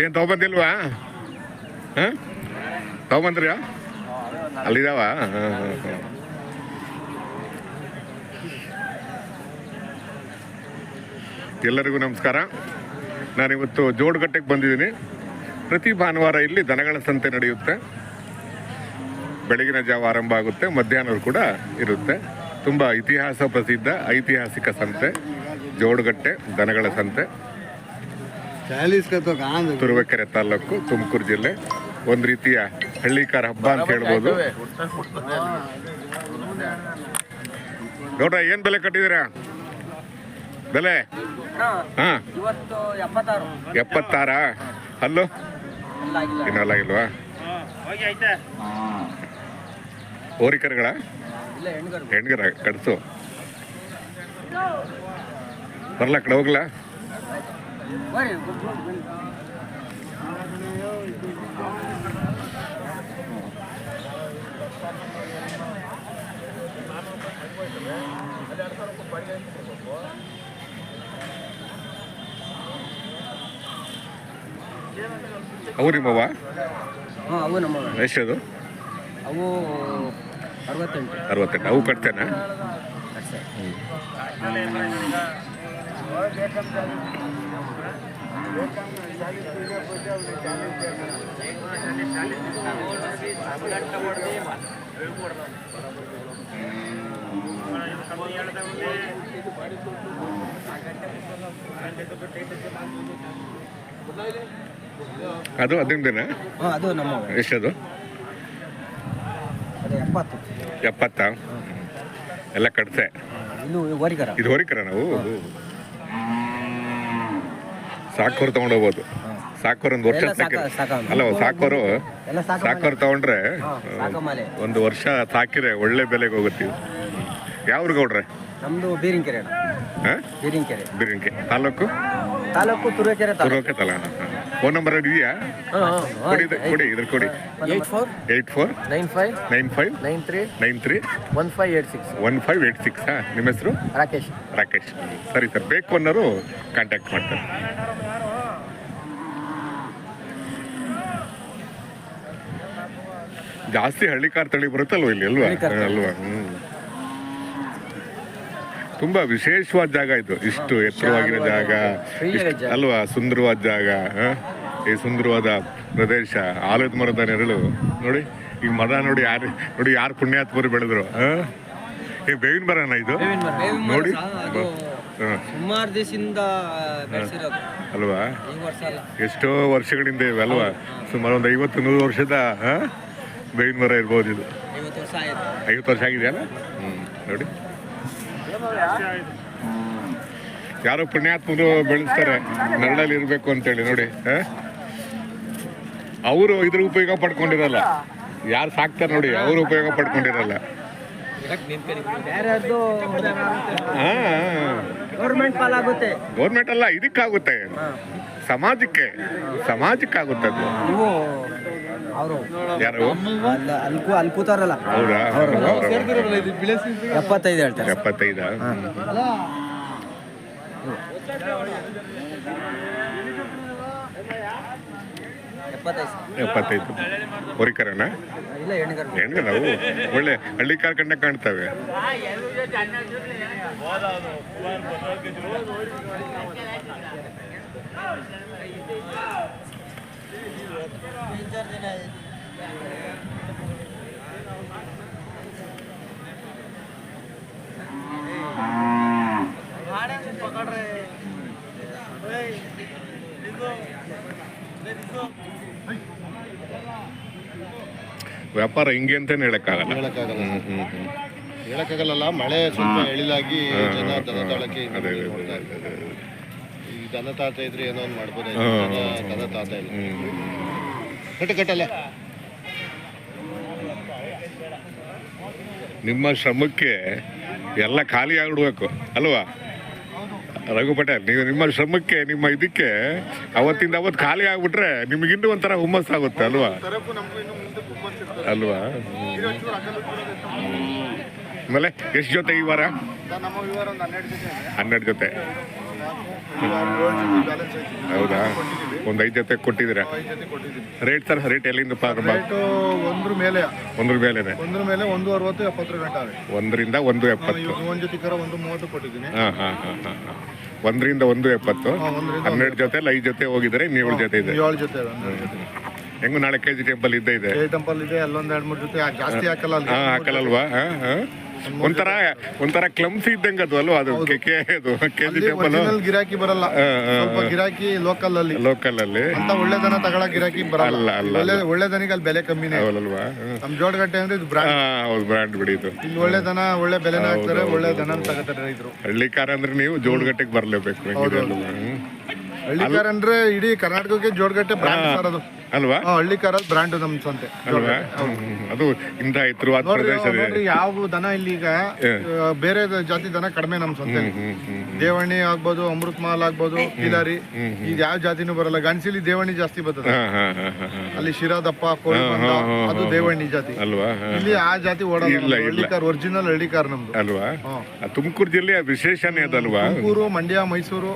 ಏನು ತಗೊಬಂದಿಲ್ವಾ ಹಾಂ? ಅಲ್ಲಿದಾವ? ಹಾಂ ಹಾಂ ಹಾಂ. ಎಲ್ಲರಿಗೂ ನಮಸ್ಕಾರ. ನಾನಿವತ್ತು ಜೋಡುಗಟ್ಟೆಗೆ ಬಂದಿದ್ದೀನಿ. ಪ್ರತಿ ಭಾನುವಾರ ಇಲ್ಲಿ ದನಗಳ ಸಂತೆ ನಡೆಯುತ್ತೆ. ಬೆಳಗಿನ ಜಾವ ಆರಂಭ ಆಗುತ್ತೆ ಮಧ್ಯಾಹ್ನ ಕೂಡ ಇರುತ್ತೆ. ತುಂಬ ಇತಿಹಾಸ ಪ್ರಸಿದ್ಧ ಐತಿಹಾಸಿಕ ಸಂತೆ ಜೋಡುಗಟ್ಟೆ ದನಗಳ ಸಂತೆ. ತುರುವೇಕೆರೆ ತಾಲೂಕು ತುಮಕೂರು ಜಿಲ್ಲೆ. ಒಂದು ರೀತಿಯ ಹಳ್ಳಿಕಾರ ಹಬ್ಬ ಅಂತ ಹೇಳ್ಬೋದು. ನೋಡ್ರ ಏನ್ ಬೆಲೆ ಕಟ್ಟಿದ್ದೀರಾ? ಬೆಲೆ? ಹಾ. ಇವತ್ತು ಎಪ್ಪತ್ತಾರು. ಅಲ್ಲೂ? ಇನ್ನಲ್ಲ ಇಲ್ವಾ? ಓರಿಕರುಗಳ ಹೆಣ್ಗರು ಕಡಸು. ಬರಲ ಕಡೆ ಹೋಗ್ಲಾ. ಅವು ನಿಮ್ಮವ ನಮ್ಮ ಎಷ್ಟದು? ಅವು ಅರವತ್ತೆಂಟು. ಅರವತ್ತೆಂಟು. ಅವು ಕಟ್ತೇನಾ? ಅದು ಹ್ಞೂ ಅದು ನಮ್ಮ ಎಷ್ಟದು? ಅದು ಎಪ್ಪತ್ತು. ಎಪ್ಪತ್ತ? ಎಲ್ಲ ಕಡಿಸೆ ಇದು ಹೊರಿಕರ. ನಾವು? ಸಾಕೋರು ತಗೊಂಡು ಹೋಗ್ಬೋದು. ಸಾಕೋರು ಒಂದು ವರ್ಷ ಅಲ್ಲ ಸಾಕೋರು ಸಾಕೋರು ತಗೊಂಡ್ರೆ ಒಂದು ವರ್ಷ ಸಾಕಿರೆ ಒಳ್ಳೆ ಬೆಲೆಗೆ ಹೋಗುತ್ತೀವಿ. ಯಾವ ಗೌಡ್ರೆ ನಮ್ಮದು ಬೀರಿಂಕೆರೆ ಬೀರಿಂಕೆರೆ ಬಿರಿಂಕೆ ತಾಲೂಕು? ತಾಲೂಕು ತುರುವೇಕೆರೆ ತಾಲೂಕು. ತಲಾ ತಲ ಫೋನ್ ನಂಬರ್ ಇದೆಯಾ? ಕೊಡಿ ಇದು- ಕೊಡಿ ಇದ್ರ ಕೊಡಿ. Eight four eight four nine five nine five nine three nine three one five eight six. One five eight six ನಿಮ್ಮ ಹೆಸರು? ರಾಕೇಶ್. ರಾಕೇಶ್. ಸರಿ ಸರ್ ಬೇಕು ಅನ್ನೋರು ಕಾಂಟ್ಯಾಕ್ಟ್ ಮಾಡ್ತಾರೆ. ಜಾಸ್ತಿ ಹಳ್ಳಿ ಕಾರ್ ತಳಿ ಬರುತ್ತಲ್ವ ಇಲ್ಲಿ ಅಲ್ವಾ? ಹಳ್ಳಿ ಕಾರ್ ತಳಿ. ಅಲ್ವಾ? ಹ್ಮ್. ತುಂಬಾ ವಿಶೇಷವಾದ ಜಾಗ ಇದು. ಇಷ್ಟು ಎತ್ತರವಾಗಿರೋ ಜಾಗ. ಅಲ್ವಾ ಸುಂದರವಾದ ಜಾಗ ಹ? ಈ ಸುಂದರವಾದ ಪ್ರದೇಶ ಆಲದ ಮರದ ನೆರಳು. ನೋಡಿ ಈ ಮರ ನೋಡಿ ಯಾರು ನೋಡಿ ಯಾರು ಪುಣ್ಯಾತ್ಮರು ಬೆಳೆದ್ರು ಹ? ಈ ಬೇವಿನ ಮರನ ಇದು? ನೋಡಿ. ಸುಮಾರು ದಿವಸದಿಂದ ಅಲ್ವಾ? ಎಷ್ಟೋ ವರ್ಷಗಳಿಂದ ಇವೆ ಅಲ್ವಾ? ಸುಮಾರು ಒಂದು ಐವತ್ತು ನೂರು ವರ್ಷದ? ಬೇವಿನ ಮರ ಇರ್ಬೋದು ಇದು. ಐವತ್ತು ವರ್ಷ ಆಯ್ತು. ಐವತ್ತು ವರ್ಷ ಆಗಿದೆಯಲ್ಲ ಹ್ಞೂ ನೋಡಿ. ಯಾರೋ ಪುಣ್ಯಾತ್ಮರು ಬೆಳೆಸ್ತಾರೆ. ನರಳಲ್ಲಿ ಇರಬೇಕು ಅಂತೇಳಿ ನೋಡಿ ಅವರು ಇದ್ರ ಉಪಯೋಗ ಪಡ್ಕೊಂಡಿರಲ್ಲ. ಯಾರು ಸಾಕ್ತಾರೆ ನೋಡಿ ಅವರು ಉಪಯೋಗ ಪಡ್ಕೊಂಡಿರಲ್ಲ. ಗೌರ್ಮೆಂಟ್ ಅಲ್ಲ ಇದಕ್ಕಾಗುತ್ತೆ. ಸಮಾಜಕ್ಕೆ ಸಮಾಜಕ್ಕಾಗುತ್ತೆ ಅದು ಅವರು. ಅಲ್ಕು ಅಲ್ಕುತಾರಲ್ಲ. ಎಪ್ಪತ್ತೈದು ಹೇಳ್ತಾರೆ. ಎಪ್ಪತ್ತೈದ? ಹೊರಿಕರನ ಒಳ್ಳೆ ಹಳ್ಳಿ ಕಾರ್ ಕಂಡ ಕಾಣ್ತವೆ. ವ್ಯಾಪಾರ ಹಿಂಗೆ ಅಂತಾನೆ ಹೇಳಕ್ಕಾಗಲ್ಲ. ಹೇಳಕ್ಕಾಗಲ್ಲ. ಹ್ಮ್, ಹ್ಮ್, ಹ್ಮ್. ಹೇಳಕ್ಕಾಗಲ್ಲ ಮಳೆ ಸ್ವಲ್ಪ ಎಳಿಲಾಗಿ ಹಾ, ಜನ ಹಾ, ದನ ದನ ತಾತ ಇದ್ರೆ ಏನೋ ಒಂದು ಮಾಡ್ಬೋದು. ದನ ತಾತ ಇಲ್ಲ. ಕಟ್ಟು ಕಟ್ಟಲ್ಲ. ನಿಮ್ಮ ಶ್ರಮಕ್ಕೆ ಎಲ್ಲ ಖಾಲಿ ಆಗಿಡ್ಬೇಕು ಅಲ್ವಾ? ರಘು ಪಟೇಲ್ ನೀವು ನಿಮ್ಮ ಶ್ರಮಕ್ಕೆ ನಿಮ್ಮ ಇದಕ್ಕೆ ಅವತ್ತಿಂದ ಅವತ್ತು ಖಾಲಿ ಆಗ್ಬಿಟ್ರೆ ನಿಮಗಿನ್ನೂ ಒಂಥರ ಹುಮ್ಮಸ್ ಆಗುತ್ತೆ ಅಲ್ವಾ? ಅಲ್ವಾ? ಆಮೇಲೆ ಎಷ್ಟು ಜೊತೆ ಈ ವಾರ? ನಮ್ಮ ವಿವರ ಒಂದು ಹನ್ನೆರಡು ಜೊತೆ. ಹೌದಾ? ಒಂದು ಐದು ಜೊತೆ ಕೊಟ್ಟಿದ್ದೀರಾ? ಕೊಟ್ಟಿದ್ದೀನಿ ರೇಟ್ ಸರ್ ರೇಟ್ ಎಲ್ಲಿಂದ ರೇಟು ಒಂದ್ರ ಮೇಲೆ. ಒಂದ್ರ ಮೇಲೆ ಒಂದ್ರ ಮೇಲೆ ಒಂದು ಅರವತ್ತು ಎಪ್ಪತ್ತು ಗಂಟೆ ಒಂದರಿಂದ ಒಂದು ಎಪ್ಪತ್ತು. ಒಂದು ಜೊತೆ ಒಂದು ಮೂವತ್ತು ಕೊಟ್ಟಿದ್ದೀನಿ. ಹಾಂ ಹಾಂ ಹಾಂ ಹಾಂ ಹಾಂ. ಒಂದರಿಂದ ಒಂದು ಎಪ್ಪತ್ತು. ಹನ್ನೆರಡು ಜೊತೆ ಐದು ಜೊತೆ ಹೋಗಿದ್ರೆ ನೀವು ಏಳು ಜೊತೆ ಇದೆ. ಏಳು ಜೊತೆ ಹೆಂಗು ನಾಳೆ ಕೆ ಜಿ ಟೆಂಪಲ್ ಇದ್ದೇ ಇದೆ ಟೆಂಪಲ್ ಇದೆ ಅಲ್ಲೊಂದ್ ಎರಡ್ ಮೂರು ಜೊತೆ ಜಾಸ್ತಿ ಹಾಕಲ್ಲ ಹಾಕಲ್ಲಲ್ವಾ ಹಾ, ಹಾ. ಒಂಥರ ಒಂಥರ ಕ್ಲಮ್ಸಿ ಇದ್ದಂಗ ಅದು ಅಲ್ವಾ ಅದು ಕೆ ಅದು ಕೆ ಜಿ ಗಿರಾಕಿ ಬರಲ್ಲ. ಸ್ವಲ್ಪ ಗಿರಾಕಿ ಲೋಕಲ್ ಅಲ್ಲಿ. ಲೋಕಲ್ ಅಲ್ಲಿ ಅಂತ ಒಳ್ಳೆ ದನ ತಗೊಳ ಗಿರಾಕಿ ಬರಲ್ಲ. ಒಳ್ಳೆ ಒಳ್ಳೆ ದನಿಗೆ ಅಲ್ಲಿ ಬೆಲೆ ಕಮ್ಮಿನೇ. ಅಲ್ವಾ ನಮ್ಮ ನಮ್ ಜೋಡಗಟ್ಟೆ ಅಂದ್ರೆ ಇದು ಬ್ರಾಂಡ್ ಹೌದು ಬ್ರ್ಯಾಂಡ್ ಬಿಡಿ ಇದು ಇಲ್ಲಿ ಒಳ್ಳೆ ದನ ಒಳ್ಳೆ ಬೆಲೆನ ಹಾಕ್ತಾರೆ ಒಳ್ಳೆ ದನ ತಗೋತಾರೆ ರೈತರು. ಹಳ್ಳಿಕಾರ ಅಂದ್ರೆ ನೀವು ಜೋಡ್ಗಟ್ಟೆಗೆ ಬರ್ಲೇಬೇಕು ಹಳ್ಳಿ ಕಾರ. ಅಂದ್ರೆ ಇಡೀ ಕರ್ನಾಟಕಕ್ಕೆ ಜೋಡಗಟ್ಟೆ ಬ್ರಾಂಡ್ ಸರ್ ಅದು ಅಲ್ವಾ? ಹಳ್ಳಿಕಾರ ಬ್ರಾಂಡ್ ನಮ್ ಸಂತೆ ಅಲ್ವಾ? ಅದು ಇಂಥ ಎತ್ತರವಾದ ಪ್ರದೇಶ ಯಾವ ದನ ಇಲ್ಲಿ ಈಗ ಬೇರೆ ಜಾತಿ ದನ ಕಡಿಮೆ ನಮ್ ಸಂತೆ ದೇವಣಿ ಆಗ್ಬೋದು ಅಮೃತ್ ಮಹಲ್ ಆಗ್ಬೋದು ಕಿಲಾರಿ ಈಗ ಯಾವ ಜಾತಿನೂ ಬರಲ್ಲ. ಗಣಸಿಲಿ ದೇವಣಿ ಜಾಸ್ತಿ ಬರ್ತದೆ. ಅಲ್ಲಿ ಶಿರಾದಪ್ಪ ಅದು ದೇವಣ್ಣಿ ಜಾತಿ. ಅಲ್ವಾ? ಇಲ್ಲಿ ಆ ಜಾತಿ ಓಡಲ್ಲ. ಹಳ್ಳಿಕಾರ್ ಒರಿಜಿನಲ್ ಹಳ್ಳಿಕಾರ್ ನಮ್ದು. ಅಲ್ವಾ? ತುಮಕೂರು ಜಿಲ್ಲೆಯ ವಿಶೇಷನೇ ಅದಲ್ವಾ? ತುಮಕೂರು ಮಂಡ್ಯ ಮೈಸೂರು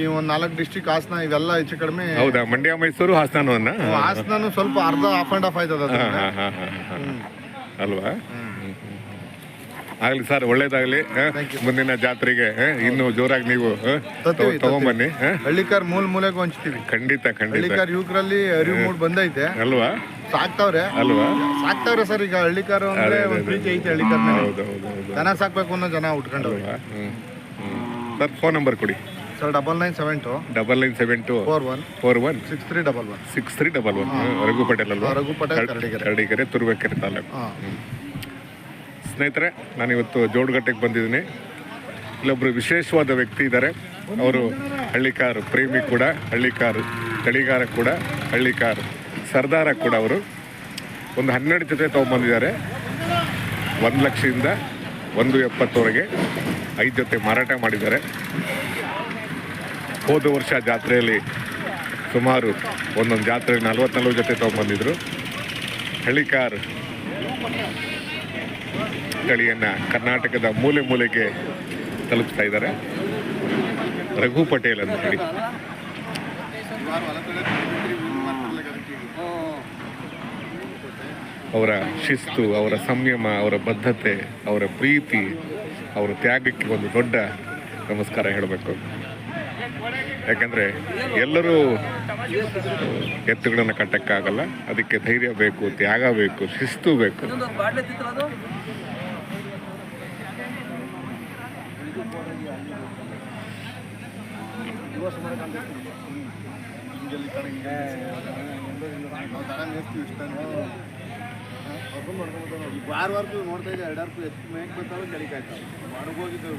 ಈ ಒಂದ್ ನಾಲ್ಕು ಡಿಸ್ಟಿಕ್ ಹಾಸನ ಇವೆಲ್ಲ ಹೆಚ್ಚು ಕಡಿಮೆ ಹೌದಾ? ಮಂಡ್ಯ ಮೈಸೂರು ಹಾಸನವನ್ನ? ಹಾಸನ ಸ್ವಲ್ಪ ಅರ್ಧ ಆಫ್ ಅಂಡ್ ಆಫ್ ಆಯ್ತದ. ಅಲ್ವಾ? ಆಗ್ಲಿ ಸರ್ ಒಳ್ಳೇದಾಗ್ಲಿ? ಮುಂದಿನ ಜಾತ್ರೆಗೆ? ಇನ್ನು ಜೋರಾಗಿ ನೀವು ತಗೊಂಬನ್ನಿ ಹ? ಹಳ್ಳಿಕಾರ್ ಮೂಲ ಮೂಲೆಗೆ ಹಂಚ್ತೀವಿ. ಖಂಡಿತ ಖಂಡಿತ. ಹಳ್ಳಿಕಾರ್ ಯುವಕರಲ್ಲಿ ಅರಿವು ಮೂಡ್ ಬಂದೈತೆ. ಅಲ್ವಾ? ಸಾಕ್ತಾವ್ರೆ. ಅಲ್ವಾ? ಸಾಕ್ತಾವ್ರೆ ಸರ್ ಈಗ ಹಳ್ಳಿಕಾರ ಅಂದ್ರೆ ಒಂದು ಪ್ರೀತಿ ಐತೆ ಹಳ್ಳಿಕಾರ ಮೇಲೆ. ಹೌದು ಹೌದು ಹೌದು. ದನ ಸಾಕ್ಬೇಕು ಅನ್ನೋ ಜನ ಉಟ್ಕೊಂಡವ್ರೆ. ಸರ್ ಫೋನ್ ನಂಬರ್ ಕೊಡಿ. Sir double nine seven two double nine seven two four one four one six three double one six three double one Raghu Patel ಅಲ್ವಾ? ರಘು ಪಟೇಲ್ ಕರಡಿಗೆರೆ. ಕರಡಿಗೆರೆ ತುರುವೇಕೆರೆ ತಾಲೂಕು. ಸ್ನೇಹಿತರೆ ನಾನಿವತ್ತು ಜೋಡ್ಗಟ್ಟೆಗೆ ಬಂದಿದ್ದೀನಿ. ಇಲ್ಲೊಬ್ಬರು ವಿಶೇಷವಾದ ವ್ಯಕ್ತಿ ಇದ್ದಾರೆ. ಅವರು ಹಳ್ಳಿಕಾರು ಪ್ರೇಮಿ ಕೂಡ ಹಳ್ಳಿಕಾರು ತಳಿಗಾರ ಕೂಡ ಹಳ್ಳಿಕಾರು ಸರ್ದಾರ ಕೂಡ ಅವರು. ಒಂದು ಹನ್ನೆರಡು ಜೊತೆ ತೊಗೊಂಬಂದಿದ್ದಾರೆ ಒಂದು ಲಕ್ಷದಿಂದ ಒಂದು ಎಪ್ಪತ್ತವರೆಗೆ ಐದು ಜೊತೆ ಮಾರಾಟ ಮಾಡಿದ್ದಾರೆ. ಹೋದ ವರ್ಷ ಜಾತ್ರೆಯಲ್ಲಿ ಸುಮಾರು ಒಂದೊಂದು ಜಾತ್ರೆ ನಲ್ವತ್ತು ಜೊತೆ ತೊಗೊಂಬಂದಿದ್ರು ಹಳ್ಳಿಕಾರ್ ತಳಿಯನ್ನ ಕರ್ನಾಟಕದ ಮೂಲೆ ಮೂಲೆಗೆ ತಲುಪಿಸ್ತಾ ಇದ್ದಾರೆ. ರಘು ಪಟೇಲ್ ಅಂತ ಹೇಳಿ. ಅವರ ಶಿಸ್ತು, ಅವರ ಸಂಯಮ, ಅವರ ಬದ್ಧತೆ, ಅವರ ಪ್ರೀತಿ, ಅವರ ತ್ಯಾಗಕ್ಕೆ ಒಂದು ದೊಡ್ಡ ನಮಸ್ಕಾರ ಹೇಳಬೇಕು. ಯಾಕಂದ್ರೆ ಎಲ್ಲರೂ ಎತ್ತುಗಳನ್ನು ಕಟ್ಟಕ್ಕಾಗಲ್ಲ. ಅದಕ್ಕೆ ಧೈರ್ಯ ಬೇಕು, ತ್ಯಾಗ ಬೇಕು, ಶಿಸ್ತು ಬೇಕು. ವಾರವರೆಗೂ ನೋಡ್ತಾ ಇದ್ದೆ ಎರಡಾರ್ಕು ಎಷ್ಟು ಮೇಕ್ ಬರ್ತಾವೆ ಕಲಿಕಾಯ್ತಾವೆ ಕಾಯ್ತಾವೆ ಮಡಗೋಗಿದ್ದವು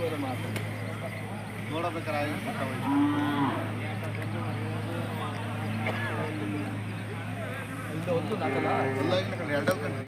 ಬರ್ಕೊಂಡು ನಾಳೆಗೂ ತೊಂಬತ್ತೇಳು ಸಾವಿರ ನೋಡಬೇಕಾರೆ ಎಲ್ಲ ಎರಡಲ್ಲಿ